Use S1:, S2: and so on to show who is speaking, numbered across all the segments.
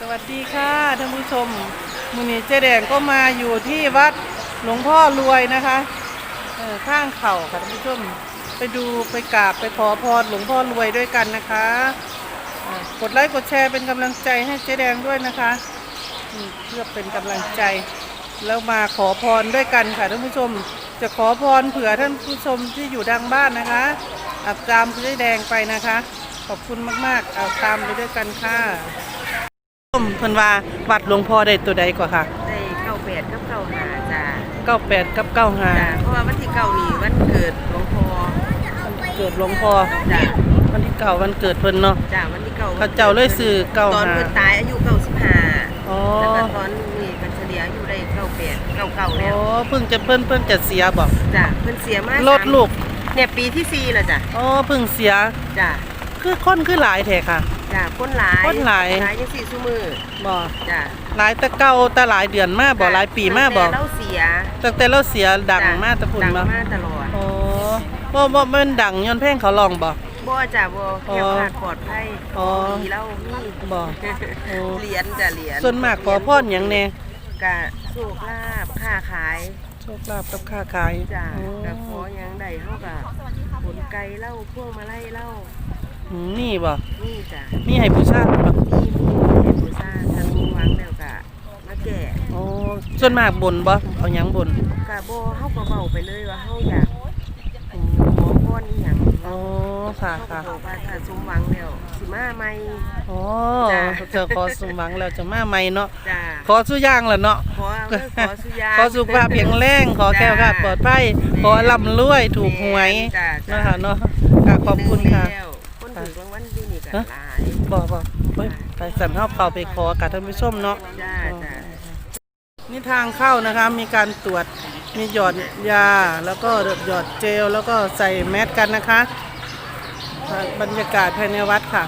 S1: สวัสดีค่ะท่านผู้ชมมูนีเจแดงก็มาอยู่ที่วัดหลวงพ่อรวยนะคะเออข้างเข่าค่ะท่านผู้ชมไปดูไปกราบไปขอพรหลวงพ่อรวยด้วยกันนะคะอ่อกดไลค์กดแชร์เป็นกำลังใจให้เจแดงด้วยนะคะอืมเพื่อเป็นกำลังใจ แล้วมาขอพรด้วยกันค่ะท่านผู้ชม จะขอพรเผื่อท่านผู้ชมที่อยู่ดังบ้านนะคะอับตามเจแดงไปนะคะ ขอบคุณมากๆเอาตามไปด้วยกันค่ะ มเพิ่นว่าวัดหลวงพ่อได้ตัวใดกว่าค่ะ
S2: ได้เก้าแปดกับเก้าหาจ้า
S1: 98กับ
S2: จ้า
S1: 95
S2: เพราะว่าวันที่เก้านี่วันเกิดหลวงพ่อ
S1: วันเกิดหลวงพ่อ
S2: จ้า
S1: วันที่เก้าวันเกิดเพิ่นเนาะ
S2: จ้าวันที่เก้า
S1: พระเจ้าเลยซื้อเก้าหา
S2: ตอนเพิ่นตายอายุเก้าสิบห้า
S1: อ๋อ
S2: แล้วก็ตอนนี้กันเฉลี่ยอายุได้เก้าแปดเก้าเก้า
S1: อ๋
S2: แล้ว
S1: อเพิ่งจะเพิ่นเพิ่นจะเสียบ่
S2: จ้าเพิ่นเสียมา
S1: ลดลูก
S2: เนี่ยปีที่สี่แล้วจ้ะ
S1: อ๋อเพิ่งเสีย
S2: จ้า
S1: คือคนคือหลายแท้ค่ะ
S2: จ้าคนหลาย
S1: คนหลาย
S2: หลายยังสี่ชั่วมือ
S1: บ่
S2: จ้า
S1: หลายแต่เก่าแต่หลายเดือนมาบ่หลายปีมาบ่
S2: ตั้งแต่เราเสีย
S1: ตั้งแต่เราเสียดัง
S2: จ้ะ
S1: มาแต่พุ่น
S2: ดัง
S1: บ่
S2: มาตลอด
S1: อ๋อบ่บ่แม่นดังย้อนเพลงเขาร้องบ่
S2: บ่จ้าบ่
S1: อ๋อ
S2: แค่ขาดปลอดภัย
S1: อ๋อ
S2: มีเล่ามี
S1: บ่โอ้
S2: เหรียญจ้ะเหรียญ
S1: ส่วนมากขอพรหยังแน่
S2: กะโชคลาภค้าขาย
S1: โชคลาภกับค้าขาย
S2: จ้ะ
S1: อ๋อกะ
S2: ขอหยังได้เฮากะผลไก่เล่าพวงมาไล่เล่า
S1: อืม นี่บ่
S2: นี่จ้ะ
S1: นี่ให้บูชาบ่
S2: นี่มีเห็นบูชาทางมุงวังแล้วกะมาแก่
S1: อ๋อส่วนมากบนบ่เอาหยังบน
S2: กะบ่เฮาก็เว้าไปเลยว่าเฮาอยาก
S1: อืม
S2: ขอพรอีหยัง
S1: อ๋อค่ะ
S2: เฮาก็
S1: ค่ะ
S2: บอกว่าถ้าสมหวังแล้วสิมาใหม่
S1: อ๋อ
S2: จ้ะ
S1: เจอขอสมหวังแล้วจะมาใหม่เนาะ
S2: จ้ะ
S1: ขอสุอย่างล่ะเนาะ
S2: ขอเออขอสุยา
S1: ขอสุขภาพแข็งแรงขอแคล้วคลาดปลอดภัยขอร่ำรวยถูกหวย
S2: จ้ะ
S1: เนาะค่ะเนาะค่ะขอบคุณค่ะ
S2: แล้วคนถือราง วัลที่นี่ก็
S1: ฮะ
S2: หลาย
S1: บ่บ่เฮ้ยไปสั่นเฮาเข้าไปขอกับท่านผู้ชมเนาะ
S2: จ้าจ้า
S1: นี่ทางเข้านะคะมีการตรวจมีหยอดยาแล้วก็หยอดเจลแล้วก็ใส่แมสกันนะคะ บรรยากาศภายในวัดค่ะ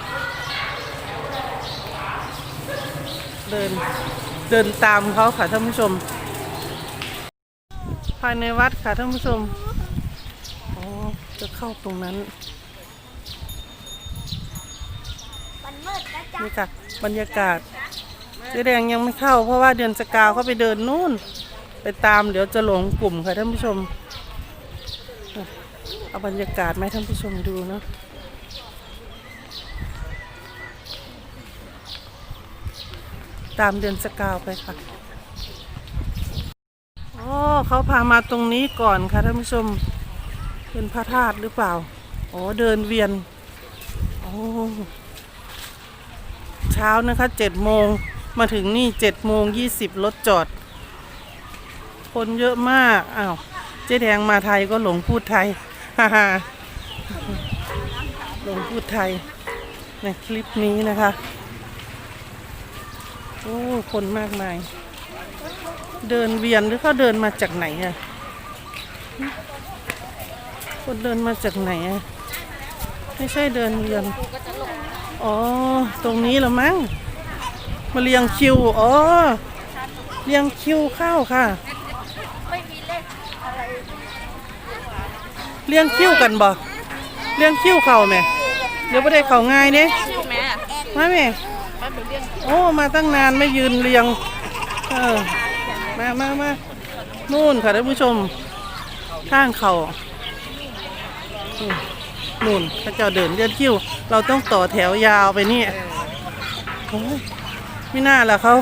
S1: เดินเดินตามเขาค่ะท่านผู้ชม ภายในวัดค่ะท่านผู้ชม อ๋อ จะเข้าตรงนั้น นี่ค่ะ บรรยากาศเจ๊แดงยังไม่เข้า เพราะว่าเดือนสกาวเขาไปเดินนู่น ไปตามเดี๋ยวจะหลงกลุ่มค่ะท่านผู้ชม เอาบรรยากาศมาให้ท่านผู้ชมดูเนาะตามเดือนสกาวไปค่ะอ๋อเขาพามาตรงนี้ก่อนค่ะท่านผู้ชม เป็นพระธาตุหรือเปล่า อ๋อ เดินเวียน โอ้ ช้านะคะเจ็ดโมงมาถึงนี่เจ็ดโมงยี่สิบรถจอด คนเยอะมากอ้าวเจ๊แดงมาไทยก็หลงพูดไทยฮ่าฮ่าหลงพูดไทยในคลิปนี้นะคะ โอ้ คนมากมาย เดินเวียนหรือเขาเดินมาจากไหนอะคนเดินมาจากไหนอะไม่ใช่เดินเวียน อ๋อ ตรงนี้เหรอมั้ง มาเรียงคิว อ๋อ เรียงคิวเข้าค่ะเรียงคิวกันบ่เรียงคิวเข้าไหมเดี๋ยวไม่ได้เข้าง่ายเนี่ยมาไหมโอ้ มาตั้งนานไม่ยืนเรียง เออ มามามานู่นค่ะท่านผู้ชม ข้างเขา นู่นเขาเจ้าเดินเรียงคิวเราต้องต่อแถวยาวไปนี่โอ้ยไม่น่าละเขา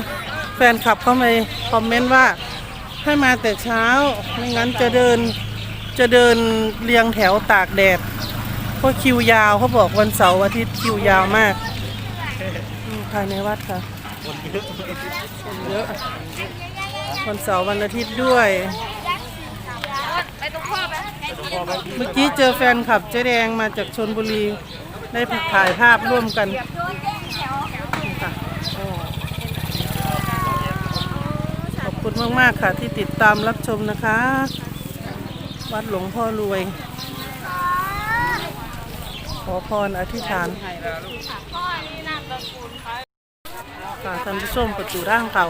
S1: แฟนคลับเข้ามาคอมเมนต์ว่าให้มาแต่เช้า ไม่งั้นจะเดินจะเดินเรียงแถวตากแดดเพราะคิวยาวเขาบอกวันเสาร์อาทิตย์คิวยาวมากภายในวัดค่ะคนเยอะวันเสาร์วันอาทิตย์ด้วยไปตรงข้อไป เมื่อกี้เจอแฟนคลับเจ๊แดงมาจากชนบุรี ได้ถ่ายภาพร่วมกันค่ะขอบคุณมาก ๆ ค่ะที่ติดตามรับชมนะคะ วัดหลวงพ่อรวย ขอพรอธิษฐานค่ะท่านผู้ชมประตูร่างเก่า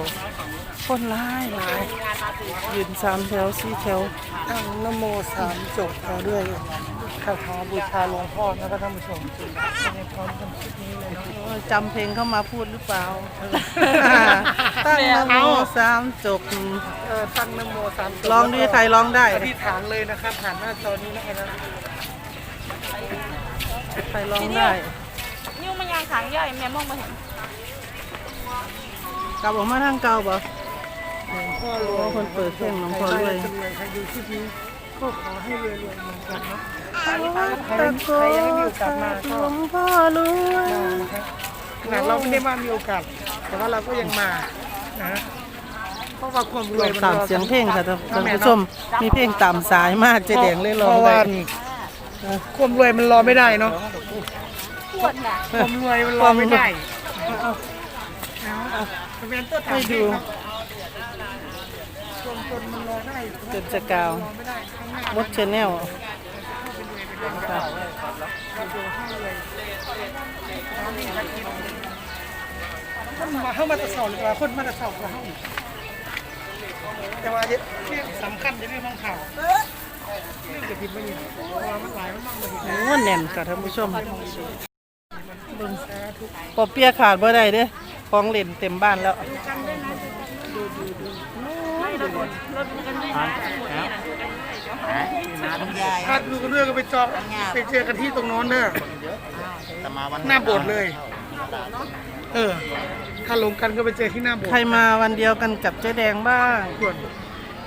S1: คนร้ายหลายยืนสามแถวสี่แถวตั้งนโมสามจบเอาด้วยใคร
S3: คาถาบูชาหลวงพ่อนะครับท่านผู้ชมยังไงพร้อมกันคลิปนี้เลยเนาะ
S1: โอ้ยจำเพลงเข้ามาพูดหรือเปล่า ตั้งนะโมสามจบ
S3: เออตั้งนโมสามจบ
S1: ลองดีใครร้องได้
S3: อธิษฐานเลยนะครับผ่านหน้าจอนี้นะครับนะ
S1: ใครร้องได้
S4: นิ้วมันยางขางใหญ่แม่มองมาเห็น
S1: กลับออกมาทางเก่าบ่
S3: หลวง พ่อรวย
S1: คนเปิดเพลงหลวงพ่อรวย
S3: ใครได้จำเลยใครดูคลิปนี้ก็ขอให้รวยๆเหมือนกันเนะ
S1: ตะโกนหลวงพ่อรวย
S3: มานะครับขนาดเราไม่ได้มามีโอกาส แต่ว่าเราก็ยังมานะเพราะว่าความรวย
S1: อง
S3: มัน
S1: ตาม
S3: รอ
S1: เสียงเพลงค่ะท่านผู้ชม มีเพลงตามสายมากเจ๊แดงเลยร้อง
S3: เพราะ
S1: ได้
S3: ว่าความรวยมันรอไม่ได้เนาะ
S4: ปวดน่ะ
S3: ความรวยมันรอไม่ได้เอาเอาทะเบียนตัวถัง
S1: ให้ดู
S3: จนมันรอได้
S1: จนจะกาว
S3: มด้ข้างหน้าม
S1: ดชแนลค่ะ
S3: คนมาเข้ามาตะเสาหรือว่าคนมาตะเสาเราเข้าแต่ว่าเนี่ยสำคัญในเรื่องของข่าวเรื่องจะผิดไม่ดีเพราะว่ามันหลายมันมากเลย
S1: โอ้แน่นค่ะท่านผู้ชมเบิ่งปอเปียขาดบ่ได้เด้ของเล่นเต็มบ้านแล้ว
S3: ถ้าดูกันเรื่องก็ไปจองไปเจอกันที่ตรงโน้นเด้อหน้าโบสถ์เลย เออ ถ้าลงกันก็ไปเจอที่หน้าโบสถ์
S1: ใครมาวันเดียวกันกับเจ๊แดงบ้าง
S3: ส่วน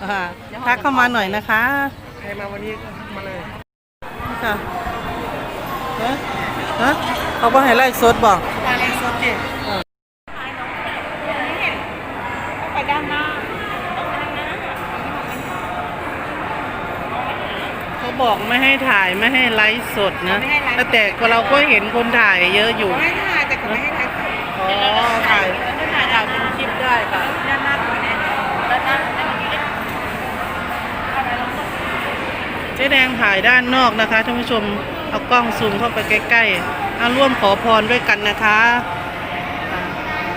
S1: อ่าทักเข้ามาหน่อยนะคะ
S3: ใครมาวันนี้ก็มาเลย
S1: นี่ค่ะฮะฮะเขาบอกให้ไล่สดบอก
S3: มาเลยสดเจ
S4: ไปด้านหน้า
S1: เขา บอกไม่ให้ถ่ายไม่ให้ไลฟ์สดนะแต่เราก็เห็นคนถ่ายเยอะอยู่
S3: ไม่ถ่ายแต่ก็ไม่ให้ถ่าย
S1: อ๋อ ถ่ายถ่ายถ่ายเป็นคลิปได้ค่ะ
S4: ด้านหน้าตรงนี้ด้านหน้า
S1: เจ๊แดงถ่ายด้านนอกนะคะท่านผู้ชม เอากล้องซูมเข้าไปใกล้ๆเอาร่วมขอพรด้วยกันนะคะอ่า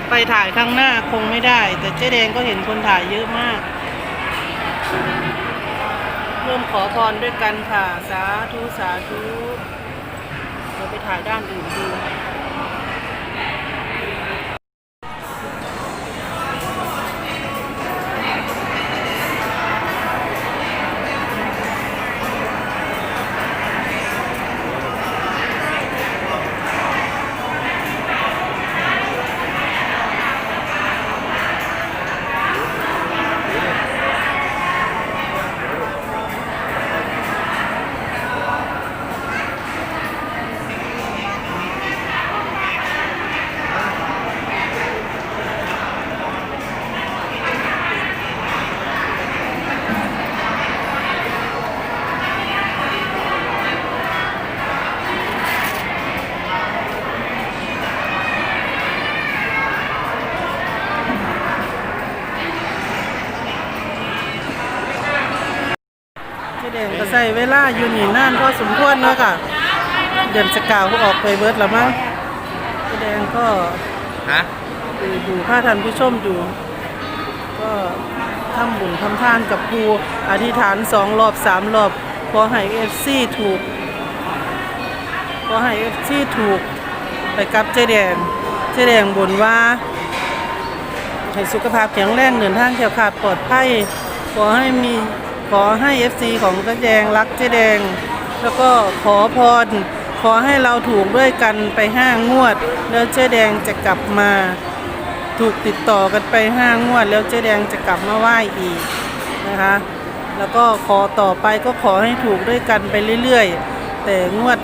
S1: ไปถ่ายข้างหน้าคงไม่ได้ แต่เจ๊แดงก็เห็นคนถ่ายเยอะมาก ร่วมขอพรด้วยกันค่ะ สาธุ สาธุ เราไปถ่ายด้านอื่นดู อยู่นี่นานพอสมควรเนาะค่ะ เดือนสกาวก็ออกไปเบิร์ดแล้วมั้งเจ๊แดงก็
S5: ฮะ
S1: ดูดูพาท่านผู้ชมดู ก็ทำบุญทำทานกับครูอธิษฐานสองรอบสามรอบขอให้เอฟซีถูกขอให้เอฟซีถูกไปกับเจ๊แดงเจ๊แดงบนว่าให้สุขภาพแข็งแรงเดินทางแข็งขาดปลอดภัยขอให้มี ขอให้ FC ของเจ๊แดงรักเจ๊แดง แล้วก็ขอพร ขอให้เราถูกด้วยกันไปห้างวด แล้วเจ๊แดงจะกลับมา ถูกติดต่อกันไปห้างวด แล้วเจ๊แดงจะกลับมาไหว้อีกนะคะ แล้วก็ขอต่อไปก็ขอให้ถูกด้วยกันไปเรื่อยๆ แต่งวด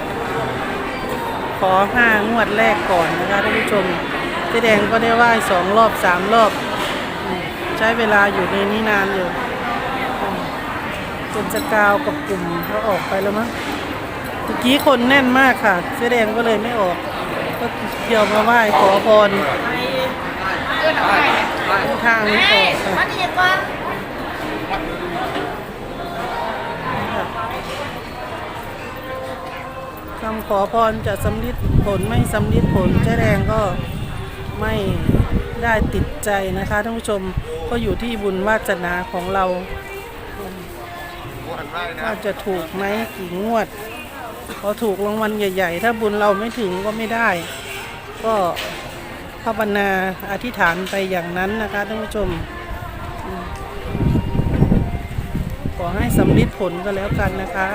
S1: ขอห้างวดแรกก่อนนะคะท่านผู้ชมเจ๊แดงก็ได้ไหว้สองรอบสามรอบ ใช้เวลาอยู่ในนี้นานอยู่ จนจะกาวกับกลุ่มเขาออกไปแล้วมั้งเมื่อกี้คนแน่นมากค่ะเจ๊แดงก็เลยไม่ออก ก็เที่ยวมาไหว้ขอพรทางนี้ออกค่ะคำขอพรจะสำลิดผลไม่สำลิดผลเจ๊แดงก็ไม่ได้ติดใจนะคะท่านผู้ชมก็อยู่ที่บุญวาสนาของเรา ว่าจะถูกไหมกี่งวด พอถูกรางวัลใหญ่ ๆ ถ้าบุญเราไม่ถึงก็ไม่ได้ ก็ภาวนาอธิษฐานไปอย่างนั้นนะคะท่านผู้ชมอืมขอให้สำลิดผลก็แล้วกันนะคะ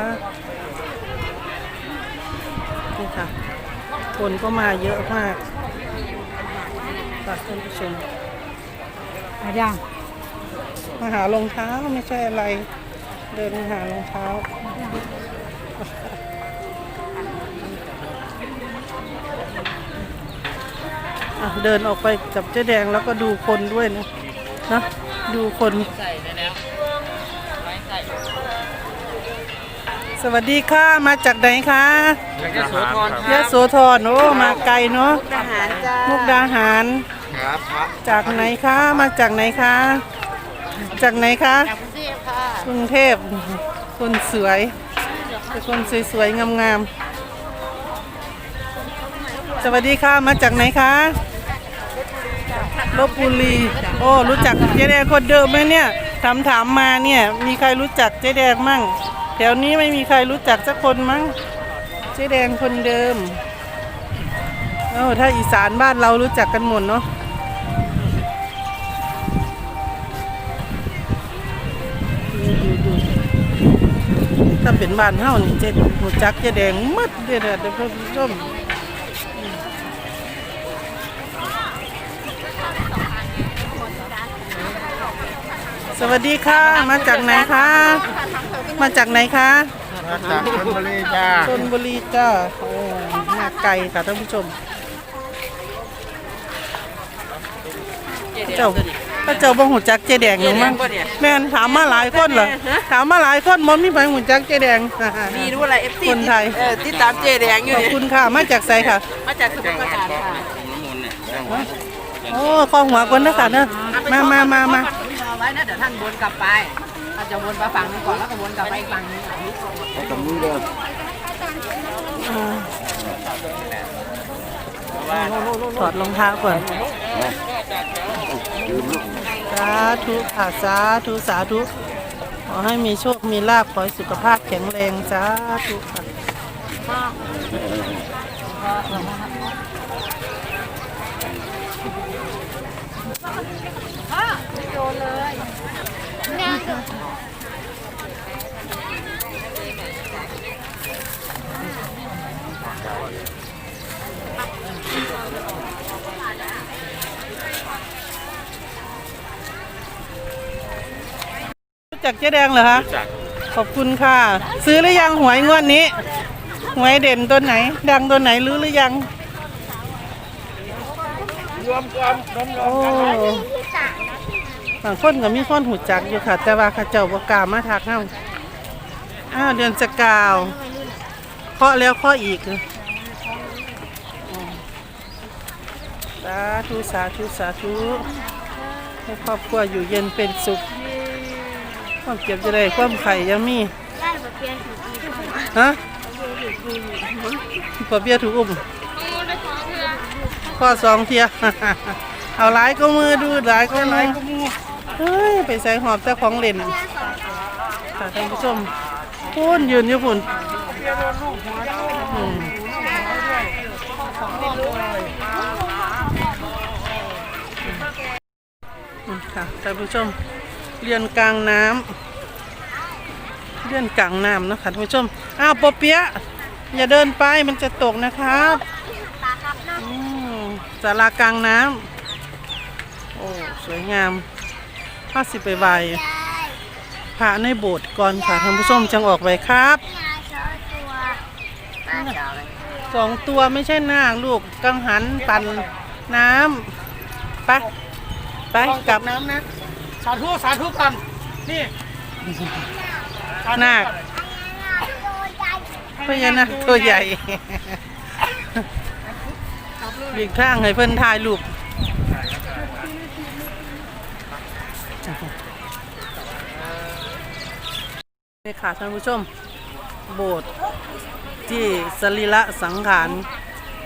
S1: นี่ค่ะ คนก็มาเยอะมากค่ะท่านผู้ชม
S2: มาย่าง
S1: มาหารองเท้าไม่ใช่อะไร เดินมาหารองเท้าอะเดินออกไปกับเจ๊แดงแล้วก็ดูคนด้วยนะนะดูคนสวัสดีค่ะ มาจากไหนคะ
S3: ยโสธร
S1: ยะโสธรโอ้มาไกลเนาะ
S2: ทหารจ้า
S1: มุกดาหาร
S3: ครับครับ
S1: จากไหนคะ มาจากไหนคะ จากไหนคะ
S2: จาก กรุงเทพค
S1: นสวยเป็นคนสวยๆงามๆสวัสดีค่ะมาจากไหนคะลบบุรี โอ้รู้จักเจ๊แดงคนเดิมไหมเนี่ยถามถามๆมาเนี่ย มีใครรู้จักเจ๊แดงมั่ง แถวนี้ไม่มีใครรู้จักสักคนมั้ง เจ๊แดงคนเดิมเอ้ถ้าอีสานบ้านเรารู้จักกันหมดเนาะ ถ้าเป็นบ้านเฮานี่เจ๊หูจักเจ๊แดงหมัดเด้อเด้อเด้อเพิ่นผู้ชมสวัสดีค่ะ มาจากไหนคะ มาจากไหนคะ
S3: มาจากชลบุรีจ้า
S1: ชนบุรีจ้าโอ้มาไกลค่ะท่านผู้ชม เจ้า พระเจ้าบ่หูจักเจ๊แดงหรือมั้งแม่นถามมาหลายคนเหรอถามมาหลายคนมันมีใครหูจักเจ๊แดง
S2: มีรู้อะไรเอฟซี
S1: คนไทย
S2: เออที่ตามเจแดงอยู่
S1: ขอบ
S2: เนี่ย
S1: คุณค่ะมาจากไสค่ะ
S2: มาจากสมุทรปราการค่ะ
S1: โอ้ข้อหัวคนนะค่ะเนอะมามามามา
S2: เอาไว้นะเดี๋ยวท่านวนกลับไปเราจะวนไปฝั่งนึงก่อนแล้วก็วนกลับไปอีกฝั่งนึง
S3: ตรงนี้เด้อ
S1: ถอดรองเท้าก่อนสาธุค่ะสาธุสาธุขอให้มีโชค มีลาภขอให้สุขภาพแข็งแรงสาธุค่ะรู้ จักเจ๊แดงเหรอคะขอบคุณค่ะ ซื้อหรือยังหวยงวดนี้ หวยเด่นตัวไหน ดังตัวไหนรู้หรือยัง
S3: รวมกันรวม
S1: โอ้บางคนก็มีคนหูจักอยู่ค่ะ แต่ว่าเข้าเจ้าบ่กล้ามาทักเฮาอ้าวเดือนสกาวเคาะแล้วเคาะอีกเลยอืมสาธุสาธุสาธุให้ครอบครัวอยู่เย็นเป็นสุข ความเจ็บจะได้ความไข่ยังมีฮะปอเบียถูกอุ้มข้อสองเทียเอาหลายก็มือดูหลายก็มือเฮ้ยไปใส่หอบแต่ของเล่นค่ะท่านผู้ชมพูนยืนอยู่พุ่นอืมอืมค่ะท่านผู้ชม เรียนกลางน้ำเรียนกลางน้ำนะคะท่านผู้ชมอ้าวปอเปียะอย่าเดินไปมันจะตกนะครับอืมศาลากลางน้ำโอ้สวยงามข้าสิไปไหวพระในโบสถ์ก่อนค่ะท่านผู้ชมจังออกไปครับสองตัวไม่ใช่นาคลูกกังหันปั่นน้ำไปไปกลับ
S3: น้ำนะ สาธุสาธุกันนี่
S1: นาค พญานาคตัวใหญ่ หลีกทางให้เพิ่นถ่ายรูปนี่ค่ะท่านผู้ชม โบสถ์ที่สรีระสังขาร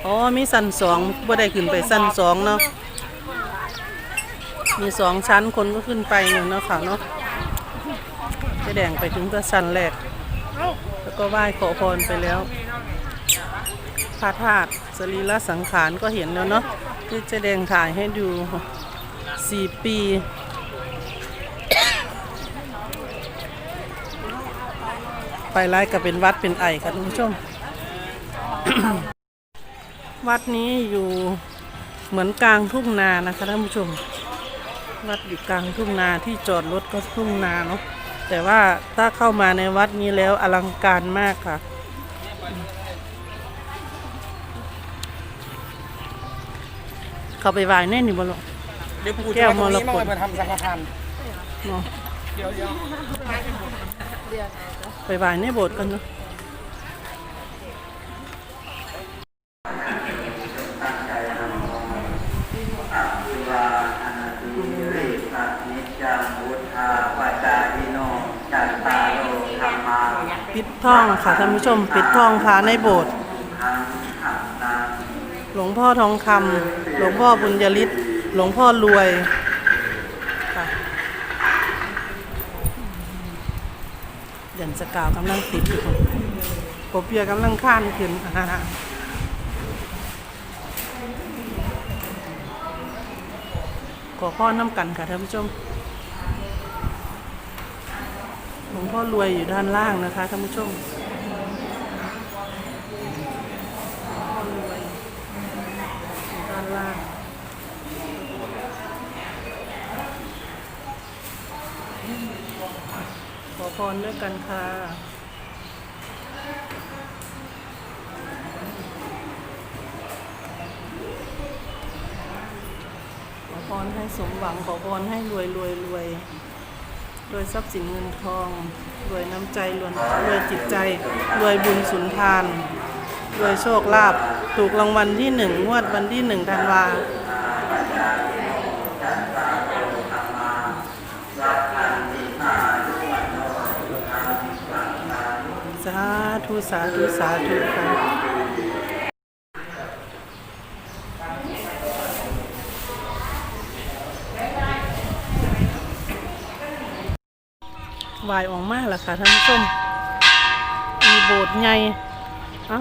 S1: อ๋อ มีสั้นสองบ่ได้ขึ้นไปสั้นสองเนาะ มีสองชั้นคนก็ขึ้นไปหนึ่งเนาะค่ะเนาะเจ๊แดงไปถึงตัวสันแรก แล้วก็ไหว้ขอพรไปแล้วพระธาตุสรีระสังขารก็เห็นแล้วเนาะที่เจะแดงถ่ายให้ดูสี่ปีไปไล่กับเป็นวัดเป็นไอค่ะท่านผู้ชม วัดนี้อยู่เหมือนกลางทุ่งนานะคะท่านผู้ชม วัดอยู่กลางทุ่งนาที่จอดรถก็ทุ่งนาเนาะแต่ว่าถ้าเข้ามาในวัดนี้แล้วอลังการมากค่ะ เข้าไปไหว้แน่นี่บ่ลูก
S3: เดี๋ยวปู่
S1: แก้
S3: จะ
S1: ว
S3: เอาตรงนี้
S1: มรกต
S3: มามาทำสังฆทาน
S1: เนาะ
S3: เดี๋ยวเดี๋ยว
S1: ไปไหว้ในโบสถ์กันเนาะ
S5: นิจจังวุฒาปัจจายิโนจัตตาโลธรรมา
S1: ปิด ท่องค่ะท่านผู้ชมปิดท่องพระในโบสถ์หลวงพ่อทองคำหลวงพ่อบุญยฤทธิ์หลวงพ่อรวยค่ะเด่นสกาวกำลังติดอยู่ปบเปียกำลังข้านขึ้นอ่าขอพ่อน้ำกันค่ะท่านผู้ชม หลวงพ่อรวยอยู่ด้านล่างนะคะท่านผู้ชมขอพรด้วยกันค่ะขอพรให้สมหวังขอพรให้รวยรวยรวย รวยทรัพย์สินเงินทอง รวยน้ำใจรวยรวยจิตใจ รวยบุญสุนทาน รวยโชคลาภ ถูกรางวัลที่หนึ่งงวดวันที่หนึ่งธันวาสาธุสาธุสาธุค่ะ วายออกมากแล้วค่ะท่านผู้ชมมีโบสถ์ใหญ่เอ้า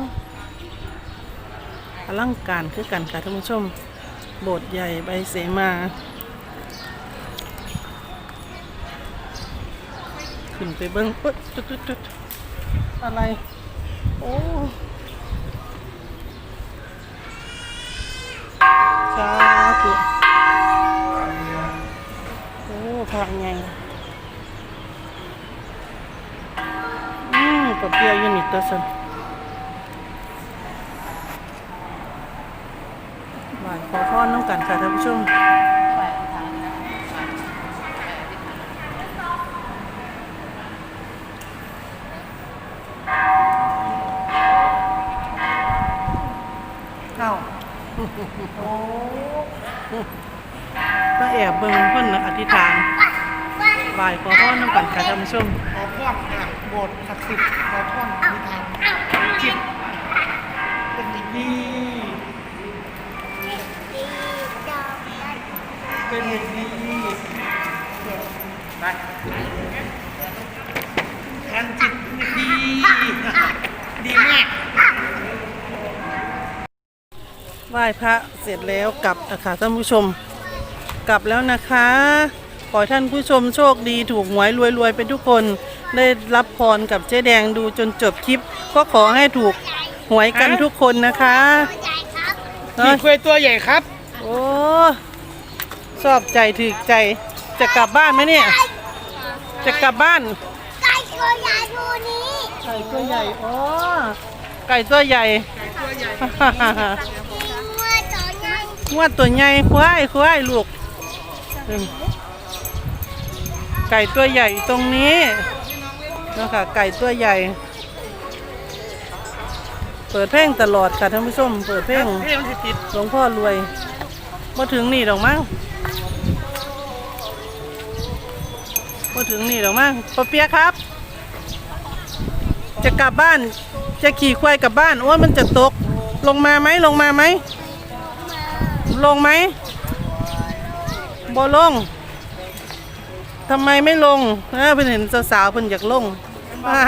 S1: อลังการคือกันค่ะท่านผู้ชม โบสถ์ใหญ่ใบเสมา ขึ้นไปเบิ้งปึ๊ดจุดจุดจุดอะไร โอ้สาธุโอ้พระใหญ่ เปียอยูนิตตัวสันไหว้ขอพรน้องกันค่ะท่านผู้ชม
S3: เอ้า
S1: ก็แอบเบิ่งเพิ่นอธิษฐานไหว้ขอพรน้องกันค่ะท่านผู้ชม
S3: ขอพรอะ โบสถ์ศักดิ์สิทธิ์ขอพรนิทานจิตเป็นเด็กดีเป็นเด็กดีไปทานจิตเป็นดี ดีมาก
S1: ไหว้พระเสร็จแล้วกลับนะคะท่านผู้ชม กลับแล้วนะคะ ขอให้ท่านผู้ชมโชคดีถูกหวยรวยๆไปทุกคน ได้รับพรกับเจ๊แดงดูจนจบคลิป ก็ขอให้ถูกหวยกันทุกคนนะคะเอ้
S3: มี
S1: ย
S3: กล้วยตัวใหญ่ครับ
S1: โอ้ชอบใจถึกใจ จะกลับบ้านไหมเนี่ย จะกลับบ้าน
S4: ไก่ตัวใหญ่ตัวนี้
S1: ไก่ตัวใหญ่อ๋อไก่ตัวใหญ่
S4: เมื่อตอนนั้น
S1: งวดตัวใหญ่ควายควายลูกอืม ไก่ตัวใหญ่ตรงนี้นะคะไก่ตัวใหญ่ เปิดเพลงตลอดค่ะท่านผู้ชม เปิดเพลง
S3: เฮ้ยมันสิติด
S1: หลวงพ่อรวยมาถึงนี่ดอกมั้งมาถึงนี่ดอกมั้งปอเปียะครับ จะกลับบ้าน จะขี่ควายกลับบ้านโอ้ยมันจะตก ลงมาไหมลงมาไหม ลงไหมบ่ลง ทำไมไม่ลงเออเพิ่นเห็นสาวๆเพิ่นอยากลงอ่า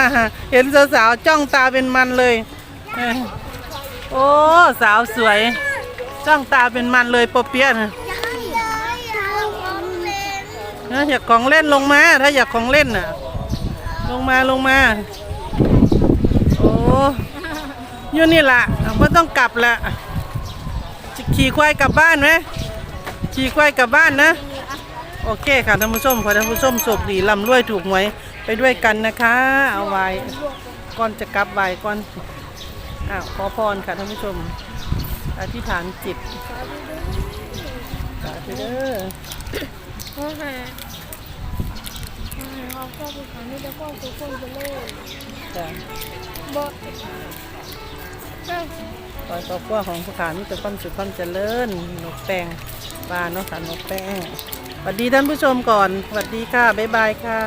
S1: เห็นสาวๆจ้องตาเป็นมันเลยเออโอ้สาวสวย จ้องตาเป็นมันเลยปอเปียะนะ
S4: ยายยายยายของเล่น
S1: นะอยากของเล่นลงมา ถ้าอยากของเล่นน่ะ ลงมาลงมา โอ้อยู่นี่ล่ะไม่ต้องกลับละจะขี่ควายกลับบ้านไหมขี่ควายกลับบ้านนะ โอเคค่ะท่านผู้ชมขอท่านผู้ชมโชคดีลำรวยถูกหวยไปด้วยกันนะคะ เอาไว้ก่อนจะกลับไว้ก่อนอ้าวขอพรค่ะท่านผู้ชม อธิษฐานจิตสาธุเด้อ
S4: โอเคเขาก็เป็นคนที่จะควบคุมคนไปเลย
S1: จ้ะ
S4: บอก
S1: ขอครอบครัวของผู้ขามีแต่ความสุขความเจริญนกแป้งปลาเนาะค่ะนกแป้ง สวัสดีท่านผู้ชมก่อน สวัสดีค่ะ บ๊ายบายค่ะ